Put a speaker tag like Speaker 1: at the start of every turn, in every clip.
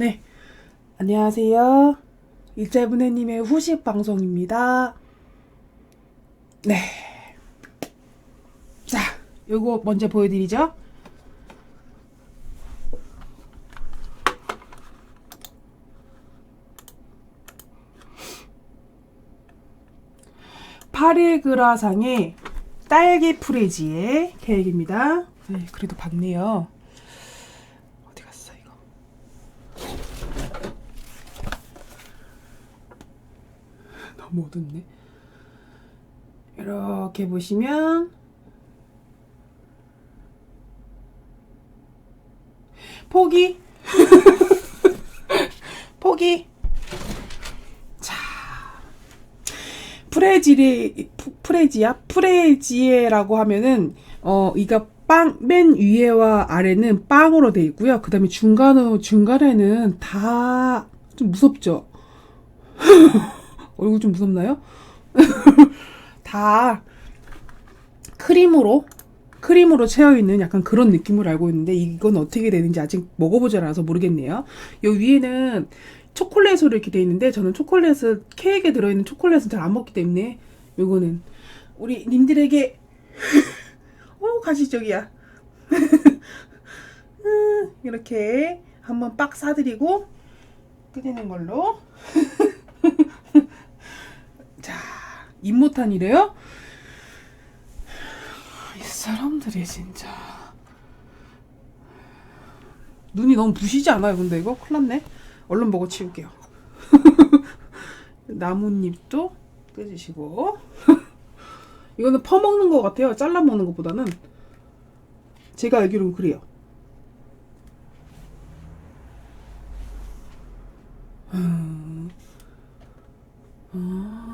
Speaker 1: 네. 안녕하세요. 일자분해님의 후식 방송입니다. 네. 자, 요거 먼저 보여드리죠. 파리그라상의 딸기 프레지의 케이크입니다. 네, 그래도 봤네요. 어디 갔어 이거? 너무 어둡네. 이렇게 보시면 포기 포기 자 프레지리 푸- 프레지야 프레지에라고 하면은 어 이가 빵 맨 위에와 아래는 빵으로 돼 있고요. 그다음에 중간 중간에는 다 좀 무섭죠. 얼굴 좀 무섭나요? 다 크림으로 크림으로 채워 있는 약간 그런 느낌을 알고 있는데 이건 어떻게 되는지 아직 먹어보지 않아서 모르겠네요. 요 위에는 초콜릿으로 이렇게 돼 있는데 저는 초콜릿을 케이크에 들어있는 초콜릿은 잘 안 먹기 때문에 요거는 우리 님들에게 오 가시적이야 음, 이렇게 한번 빡 사드리고 끓이는 걸로 자 입모탄이래요? 이 사람들이 진짜. 눈이 너무 부시지 않아요 근데 이거? 큰일 났네. 얼른 먹어 치울게요. 나뭇잎도 끄주시고. 이거는 퍼먹는 것 같아요 잘라 먹는 것보다는. 제가 알기로는 그래요. 음. 아.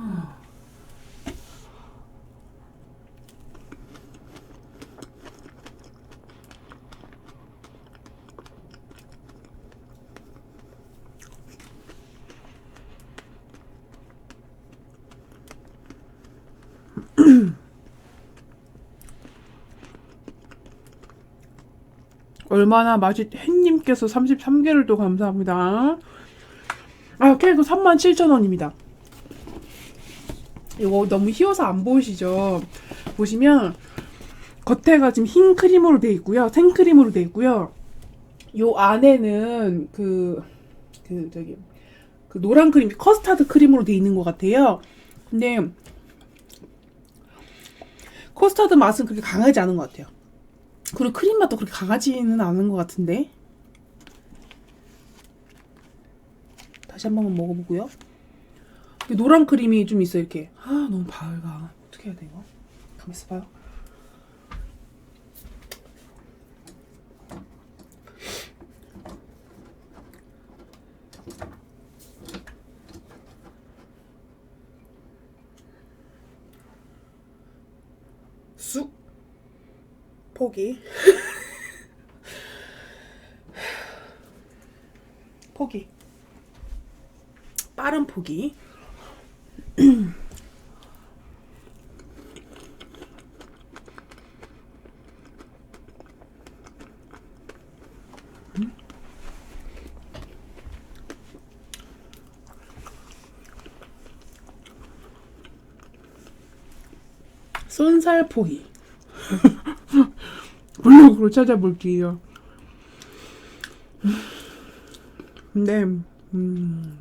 Speaker 1: 얼마나 맛이 햇님께서 33개를 또 감사합니다. 아, 케이크 37,000원입니다. 이거 너무 희워서 안 보이시죠? 보시면 겉에가 지금 흰 크림으로 돼 있고요. 생크림으로 돼 있고요. 요 안에는 그, 그, 저기, 그 노란 크림, 커스타드 크림으로 돼 있는 것 같아요. 근데, 커스타드 맛은 그렇게 강하지 않은 것 같아요. 그리고 크림 맛도 그렇게 강하지는 않은 것 같은데. 다시 한 번만 먹어보고요. 이 노란 크림이 좀 있어 이렇게. 아 너무 밝아. 어떻게 해야 돼 이거? 가만 있어 봐요. 포기? 포기. 빠른 포기. 쏜살 포기 블로그로 찾아볼게요. 근데 음,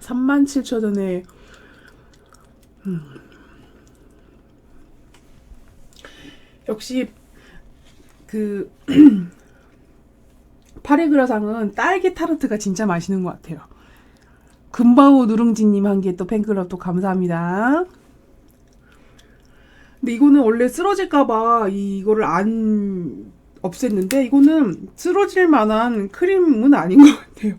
Speaker 1: 37,000원에 음, 역시 그 파리그라상은 딸기 타르트가 진짜 맛있는 것 같아요. 금바오 누룽지님 한 개 또 팬클럽 또 감사합니다. 근데 이거는 원래 쓰러질까봐 이거를 안 없앴는데 이거는 쓰러질 만한 크림은 아닌 것 같아요.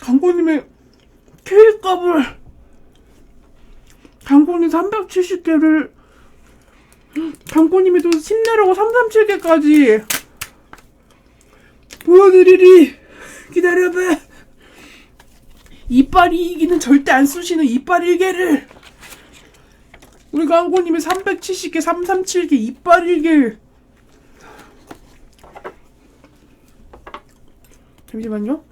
Speaker 1: 강고님의 케이크값을 강고님 370개를 강고님이 또 힘내라고 337개까지 보여드리리. 기다려봐. 이빨 2기는 절대 안 쑤시는 이빨 1개를 우리 강고님이 370개 337개 이빨 1개 잠시만요.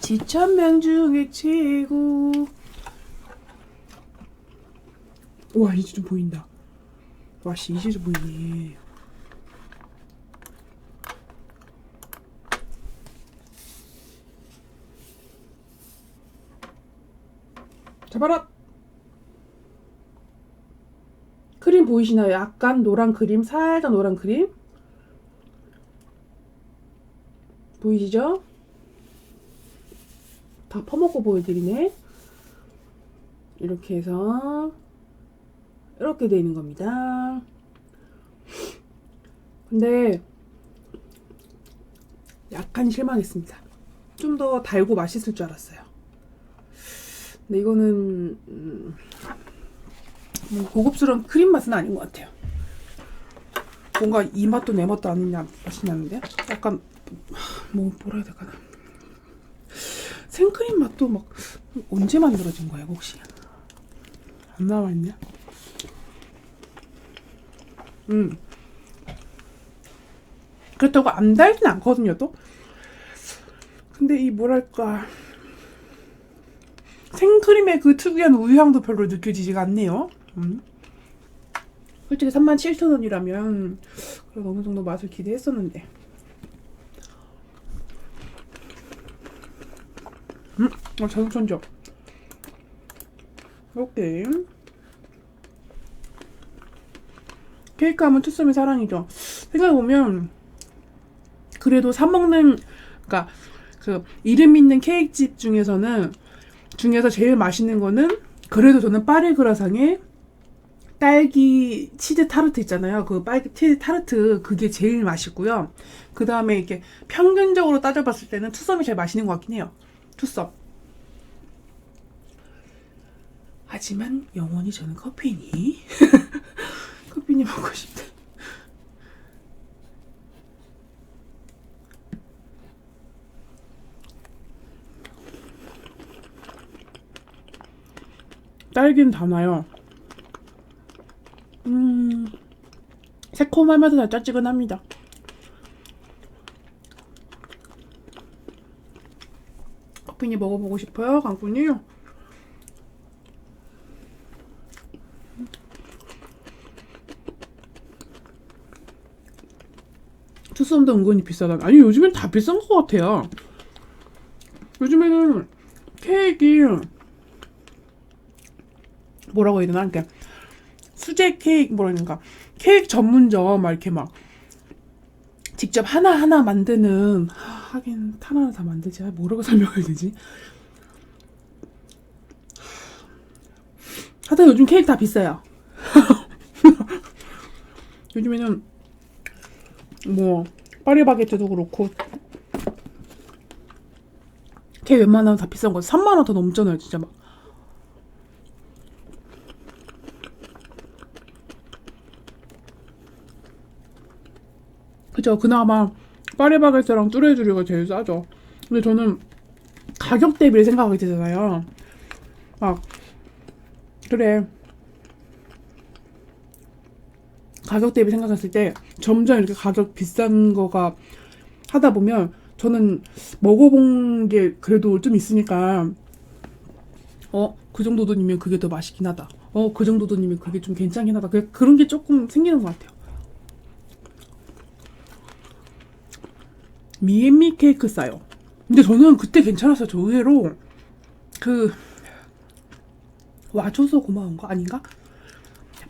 Speaker 1: 지천명 중에 최고. 와 이제 좀 보인다. 와 씨 이제 좀 보이네. 잡아라. 크림 보이시나요? 약간 노란 크림, 살짝 노란 크림. 보이시죠? 다 퍼먹고 보여드리네. 이렇게 해서 이렇게 되는 겁니다. 근데 약간 실망했습니다. 좀 더 달고 맛있을 줄 알았어요. 근데 이거는 음, 뭐 고급스러운 크림 맛은 아닌 것 같아요. 뭔가 이 맛도 내 맛도 나- 맛이 나는데? 약간 뭐 뭐라 해야 될까 나. 생크림 맛도 막 언제 만들어진 거야 혹시? 안 남아있냐? 음. 그렇다고 안 달진 않거든요 또? 근데 이 뭐랄까 생크림의 그 특유한 우유향도 별로 느껴지지가 않네요. 음. 솔직히 37,000원이라면 그래도 어느 정도 맛을 기대했었는데. 음, 어, 자동천적. 오케이. 케이크 하면 투썸이 사랑이죠. 생각해보면, 그래도 사먹는, 그니까, 그, 이름 있는 케이크집 중에서는 중에서 제일 맛있는 거는 그래도 저는 파리 그라상의 딸기 치즈 타르트 있잖아요. 그 딸기 치즈 타르트 그게 제일 맛있고요. 그 다음에 이렇게 평균적으로 따져봤을 때는 투썸이 제일 맛있는 것 같긴 해요. 투썸. 하지만 영원히 저는 커피니 커피니 먹고 싶다. 딸기는 달아요. 음, 새콤하면서 달짝지근합니다. 커피니 먹어보고 싶어요, 강군이. 투썸도 은근히 비싸다. 아니 요즘엔 다 비싼 것 같아요. 요즘에는 케이크 뭐라고 해야 되나? 그러니까 수제 케이크 뭐라니까 케이크 전문점 막 이렇게 막 직접 하나 하나 만드는 하, 하긴 하나 다 만들지 아, 뭐라고 설명해야 되지? 하여튼 요즘 케이크 다 비싸요. 요즘에는 뭐 파리바게트도 그렇고 케이크 웬만하면 다 비싼 거 3만 원 더 넘잖아요, 진짜 막. 그죠. 그나마 파리바게트랑 뚜레쥬리가 제일 싸죠. 근데 저는 가격 대비를 생각하게 되잖아요. 막 그래 가격 대비 생각했을 때 점점 이렇게 가격 비싼 거가 하다 보면 저는 먹어본 게 그래도 좀 있으니까 어 그 정도 돈이면 그게 더 맛있긴 하다. 어 그 정도 돈이면 그게 좀 괜찮긴 하다. 그- 그런 게 조금 생기는 것 같아요. 미앤미 케이크 싸요. 근데 저는 그때 괜찮았어요. 저 의외로 그 와줘서 고마운 거 아닌가?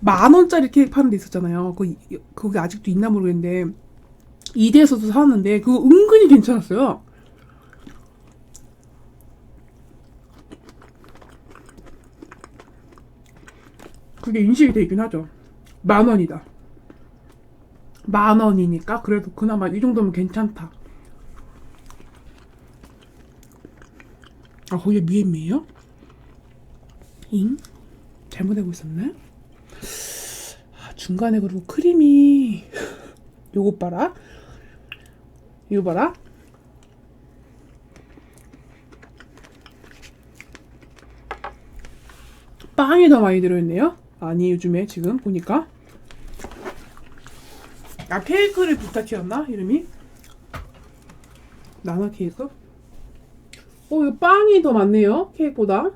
Speaker 1: 만 원짜리 케이크 파는 데 있었잖아요. 그 거기 아직도 있나 모르겠는데 이대에서도 사왔는데 그거 은근히 괜찮았어요. 그게 인식이 되긴 하죠. 만 원이다. 만 원이니까 그래도 그나마 이 정도면 괜찮다. 아, 거기에 미앤미예요? 잉? 잘못 알고 있었네? 아, 중간에 그리고 크림이 요것 봐라. 이거 봐라. 빵이 더 많이 들어있네요. 아니 요즘에 지금 보니까 아 케이크를 부탁이었나 이름이 나나 케이크? 어 이거 빵이 더 많네요. 케이크보다.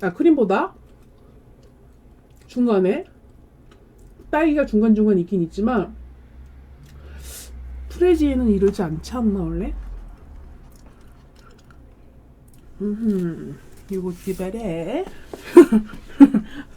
Speaker 1: 아 크림보다. 중간에. 딸기가 중간중간 있긴 있지만 프레지에는 이러지 않지 않나 원래? 음, 이거 기다래.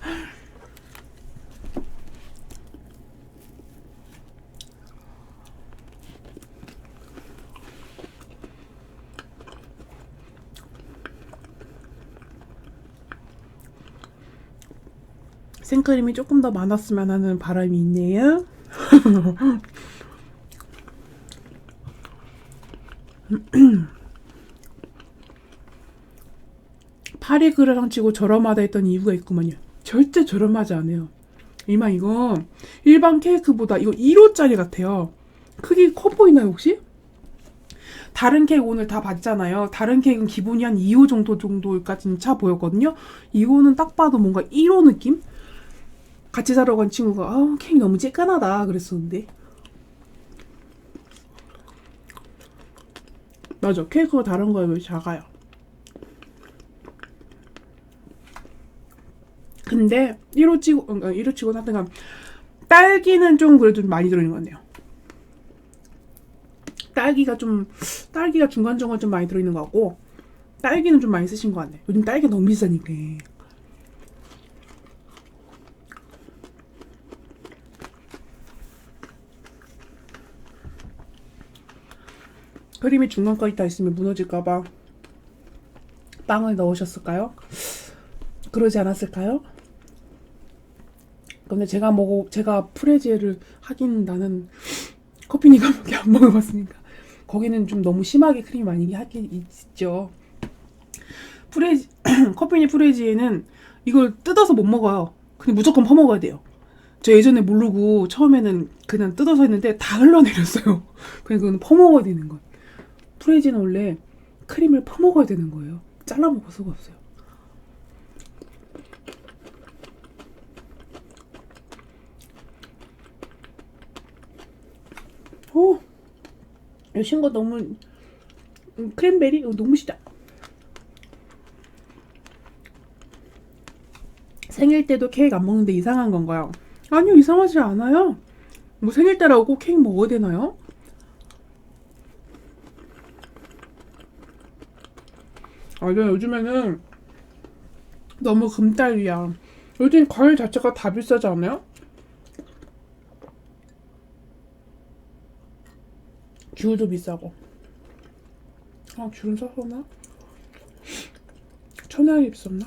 Speaker 1: 생크림이 조금 더 많았으면 하는 바람이 있네요. 파리 그릇랑 치고 저렴하다 했던 이유가 있구만요. 절대 저렴하지 않아요. 이마 이거 일반 케이크보다 이거 1호짜리 같아요. 크기 커 보이나요 혹시? 다른 케이크 오늘 다 봤잖아요. 다른 케이크는 기본이 한 2호 정도 정도까지는 차 보였거든요. 이거는 딱 봐도 뭔가 1호 느낌? 같이 사러 간 친구가 아 케이크 너무 쬐끈하다 그랬었는데 맞아 케이크가 다른 거에 비해 작아요. 근데 1호 치고 어, 1호 치고 하여튼간 딸기는 좀 그래도 좀 많이 들어있는 것 같네요. 딸기가 좀 딸기가 중간중간 좀 많이 들어있는 것 같고 딸기는 좀 많이 쓰신 것 같네. 요즘 딸기 너무 비싸니까. 크림이 중간까지 다 있으면 무너질까봐 빵을 넣으셨을까요? 그러지 않았을까요? 근데 제가 먹어 제가 프레지를 하긴 나는 커피니까밖에 안 먹어봤으니까 거기는 좀 너무 심하게 크림이 많이 하긴 있죠. 프레지 커피니 프레지에는 이걸 뜯어서 못 먹어요. 그냥 무조건 퍼먹어야 돼요. 저 예전에 모르고 처음에는 그냥 뜯어서 했는데 다 흘러내렸어요. 그냥 그건 퍼먹어야 되는 거. 프레지는 원래 크림을 퍼먹어야 되는 거예요. 잘라 먹을 수가 없어요. 오, 이 신거 너무 음, 크랜베리 이거 너무 시다. 생일 때도 케이크 안 먹는데 이상한 건가요? 아니요 이상하지 않아요. 뭐 생일 때라고 꼭 케이크 먹어야 되나요? 아니요 요즘에는 너무 금딸기야. 요즘 과일 자체가 다 비싸지 않아요? 귤도 비싸고. 아, 귤은 샀었나? 천연이 비쌌나?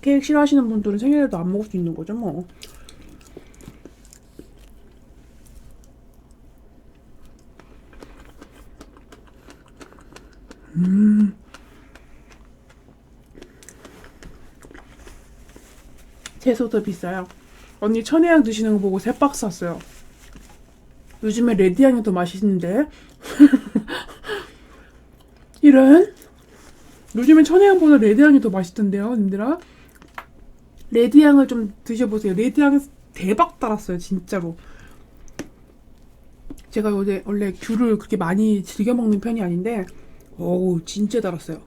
Speaker 1: 케이크 싫어하시는 분들은 생일에도 안 먹을 수 있는 거죠, 뭐. 채소도 비싸요. 언니 천혜향 드시는 거 보고 세 박스 샀어요. 요즘에 레드향이 더 맛있는데. 이런? 요즘엔 천혜향보다 레드향이 더 맛있던데요, 님들아? 레드향을 좀 드셔보세요. 레드향 대박 달았어요, 진짜로. 제가 요새 원래 귤을 그렇게 많이 즐겨 먹는 편이 아닌데, 어우, 진짜 달았어요.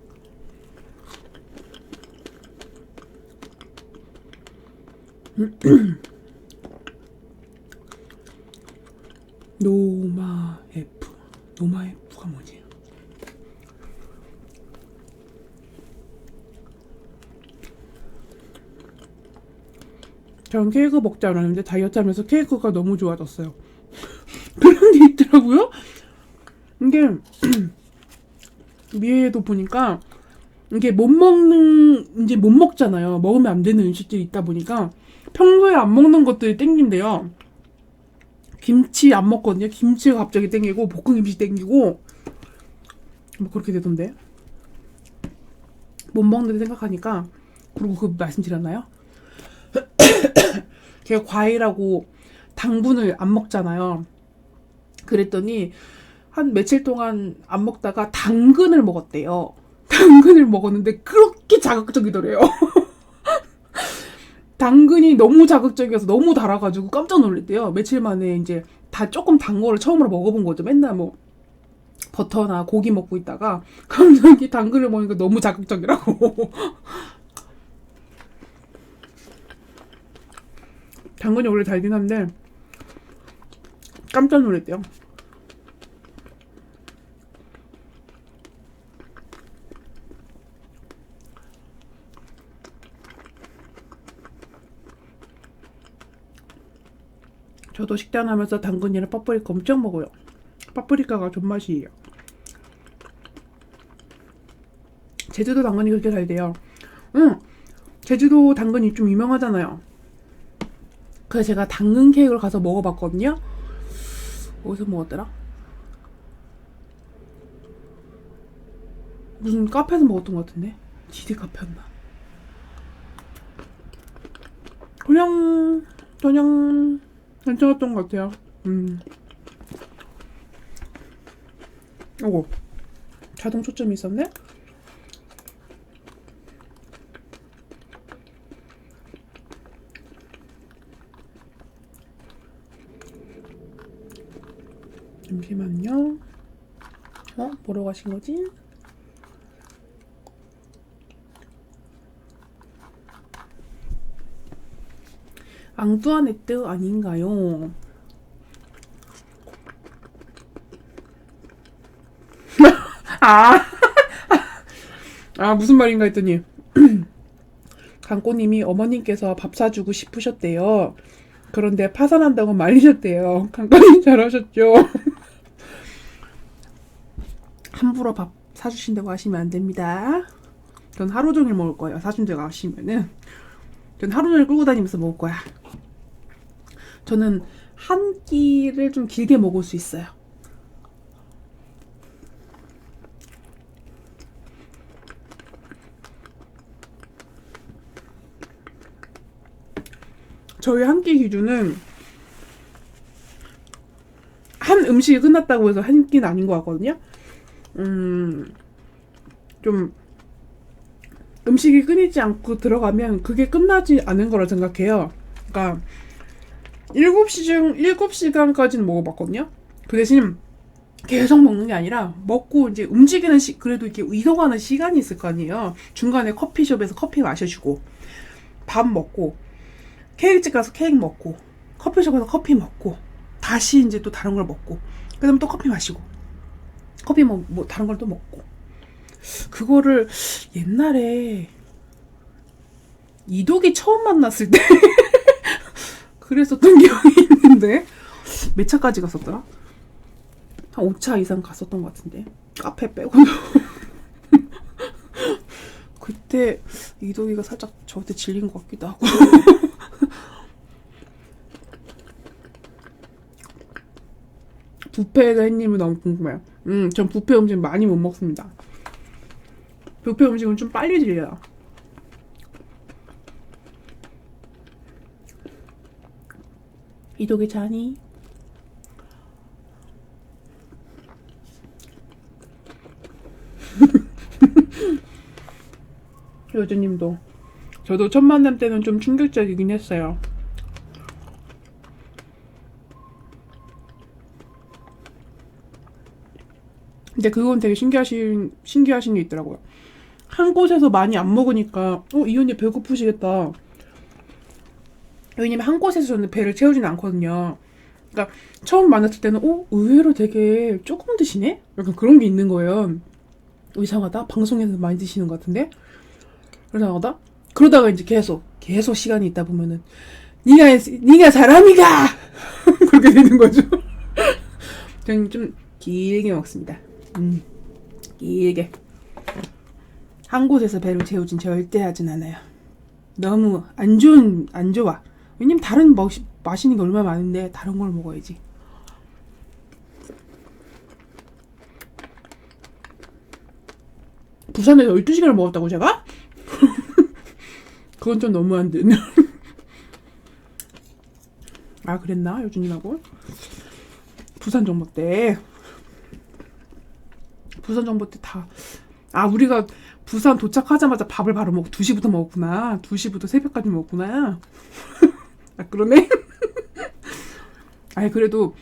Speaker 1: 노마 F 노마 F가 뭐지? 전 케이크 먹지 않았는데 다이어트 하면서 케이크가 너무 좋아졌어요. 그런 게 있더라고요. 이게 위에도 보니까 이게 못 먹는 이제 못 먹잖아요. 먹으면 안 되는 음식들이 있다 보니까 평소에 안 먹는 것들이 땡긴대요. 김치 안 먹거든요. 김치가 갑자기 땡기고 볶음김치 땡기고 뭐 그렇게 되던데. 못 먹는데 생각하니까 그리고 그 말씀드렸나요? 제가 과일하고 당분을 안 먹잖아요. 그랬더니 한 며칠 동안 안 먹다가 당근을 먹었대요. 당근을 먹었는데 그렇게 자극적이더래요. 당근이 너무 자극적이어서 너무 달아가지고 깜짝 놀랐대요. 며칠 만에 이제 다 조금 단 거를 처음으로 먹어본 거죠. 맨날 뭐 버터나 고기 먹고 있다가 갑자기 당근을 먹으니까 너무 자극적이라고. 당근이 원래 달긴 한데 깜짝 놀랐대요. 저도 식단 하면서 당근이랑 파프리카 엄청 먹어요. 파프리카가 존맛이에요. 제주도 당근이 그렇게 잘 돼요. 응, 제주도 당근이 좀 유명하잖아요. 그래서 제가 당근 케이크를 가서 먹어봤거든요. 어디서 먹었더라? 무슨 카페에서 먹었던 것 같은데? 지디 카페였나? 그냥 그냥 괜찮았던 것 같아요. 음. 오고 자동 초점이 있었네. 잠시만요. 어? 보러 가신 거지? 앙뚜아네트 아닌가요? 아, 아 무슨 말인가 했더니 강꼬님이 어머님께서 밥 사주고 싶으셨대요. 그런데 파산한다고 말리셨대요. 강꼬님 잘하셨죠? 함부로 밥 사주신다고 하시면 안 됩니다. 전 하루 종일 먹을 거예요. 사준다고 하시면은. 전 하루 종일 끌고 다니면서 먹을 거야. 저는 한 끼를 좀 길게 먹을 수 있어요. 저희 한 끼 기준은 한 음식이 끝났다고 해서 한 끼는 아닌 것 같거든요. 음, 좀 음식이 끊이지 않고 들어가면 그게 끝나지 않은 거라 생각해요. 그러니까 7시 중 7시간까지는 먹어봤거든요. 그 대신 계속 먹는 게 아니라 먹고 이제 움직이는 시 그래도 이렇게 이동하는 시간이 있을 거 아니에요. 중간에 커피숍에서 커피 마셔주고 밥 먹고 케이크집 가서 케이크 먹고 커피숍 가서 커피 먹고 다시 이제 또 다른 걸 먹고 그다음 또 커피 마시고 커피 뭐, 뭐 다른 걸 또 먹고 그거를 옛날에 이독이 처음 만났을 때 그랬었던 기억이 있는데 몇 차까지 갔었더라? 한 5차 이상 갔었던 것 같은데 카페 빼고는 그때 이독이가 살짝 저한테 질린 것 같기도 하고 부페 햇님은 너무 궁금해요. 음, 전 부페 음식 많이 못 먹습니다. 부페 음식은 좀 빨리 질려요. 이독이 자니? 요즈님도 저도 첫 만남 때는 좀 충격적이긴 했어요. 근데 그건 되게 신기하신 신기하신 게 있더라고요. 한 곳에서 많이 안 먹으니까 어이 언니 배고프시겠다. 왜냐면 한 곳에서 저는 배를 채우지는 않거든요. 그러니까 처음 만났을 때는 어 의외로 되게 조금 드시네? 약간 그런 게 있는 거예요. 어, 이상하다. 방송에서 많이 드시는 것 같은데 이상하다. 그러다가 이제 계속 계속 시간이 있다 보면은 네가 네가 사람이가 그렇게 되는 거죠. 저는 좀 길게 먹습니다. 음, 길게. 한 곳에서 배를 채우진 절대 하진 않아요. 너무 안 좋은, 안 좋아. 왜냐면 다른 뭐, 마시는 게 얼마나 많은데 다른 걸 먹어야지. 부산에서 12시간을 먹었다고 제가? 그건 좀 너무한 듯. 아, 그랬나? 요준님하고? 부산 정모 때. 부산 정보 때 다. 아, 우리가 부산 도착하자마자 밥을 바로 먹고 2시부터 먹었구나. 2시부터 새벽까지 먹었구나. 아, 그러네. 아니, 그래도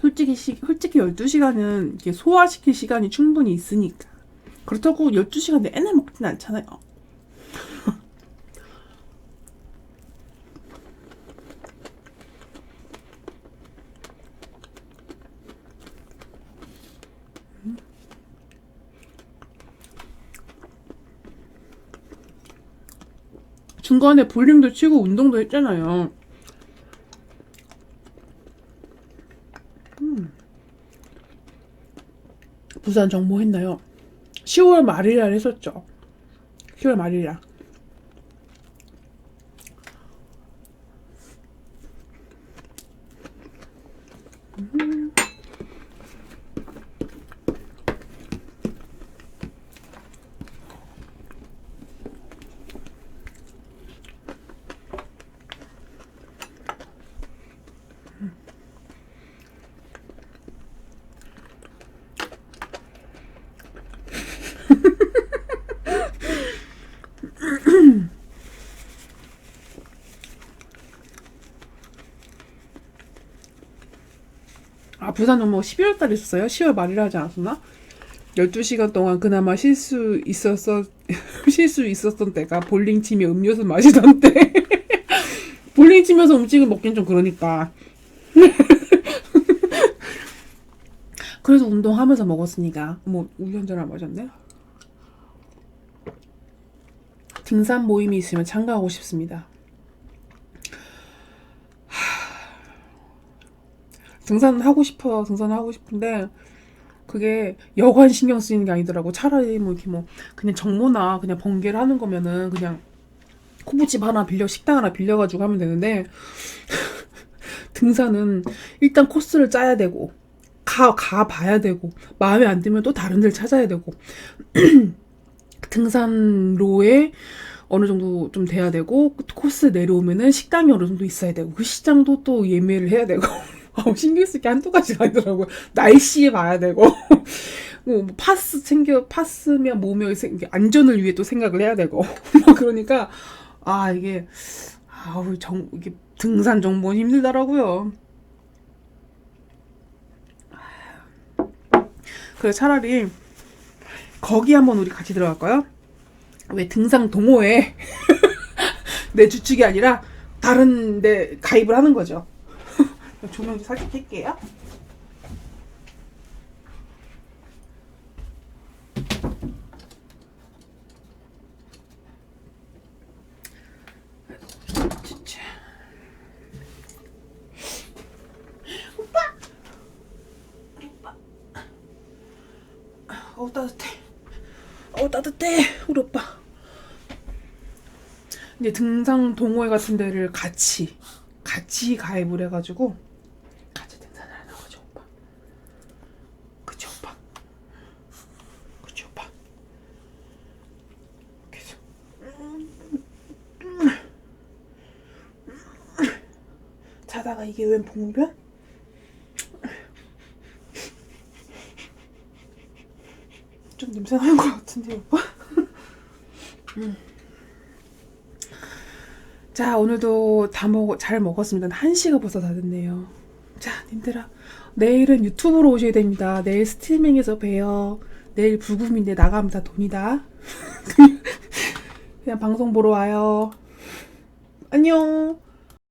Speaker 1: 솔직히, 시, 솔직히 12시간은 이렇게 소화시킬 시간이 충분히 있으니까. 그렇다고 12시간 내내 먹진 않잖아요. 중간에 볼링도 치고 운동도 했잖아요. 음. 부산 정모 했나요? 10월 말이라 했었죠. 10월 말이라. 아, 부산 정모 12월 달에 있었어요? 10월 말이라 하지 않았었나? 12시간 동안 그나마 쉴 수 있었어, 쉴 수 있었던 때가 볼링 치며 음료수 마시던 때. 볼링 치면서 음식을 먹긴 좀 그러니까. 그래서 운동하면서 먹었으니까. 뭐, 한잔을 마셨네? 등산 모임이 있으면 참가하고 싶습니다. 등산은 하고 싶어요. 등산을 하고 싶은데 그게 여관 신경 쓰이는 게 아니더라고. 차라리 뭐 이렇게 뭐 그냥 정모나 그냥 번개를 하는 거면은 그냥 코부집 하나 빌려 식당 하나 빌려가지고 하면 되는데 등산은 일단 코스를 짜야 되고 가, 가 봐야 되고 마음에 안 들면 또 다른 데를 찾아야 되고 등산로에 어느 정도 좀 돼야 되고 코스 내려오면은 식당이 어느 정도 있어야 되고 그 시장도 또 예매를 해야 되고 어, 신경 쓸 게 한두 가지가 아니더라고요. 날씨 봐야 되고, 뭐, 파스 챙겨, 파스면 뭐며, 안전을 위해 또 생각을 해야 되고, 뭐, 그러니까, 아, 이게, 아우, 정, 이게 등산 정보는 힘들더라고요. 그래, 차라리, 거기 한번 우리 같이 들어갈까요? 왜 등산 동호회, 내 주축이 아니라, 다른 데 가입을 하는 거죠. 조명 좀 살짝 켤게요. 진짜. 오빠! 오빠. 어우, 따뜻해. 어우, 따뜻해. 우리 오빠. 이제 등산 동호회 같은 데를 같이, 같이 가입을 해가지고, 같이 등산을 하는 거죠, 오빠. 그치, 오빠? 그치, 오빠? 그래서. 자다가 이게 웬 봉변? 좀 냄새 나는 것 같은데, 오빠? 음. 자, 오늘도 다 먹, 잘 먹었습니다. 1시가 벌써 다 됐네요. 자, 님들아. 내일은 유튜브로 오셔야 됩니다. 내일 스트리밍에서 봬요. 내일 불금인데 나가면 다 돈이다. 그냥 방송 보러 와요. 안녕.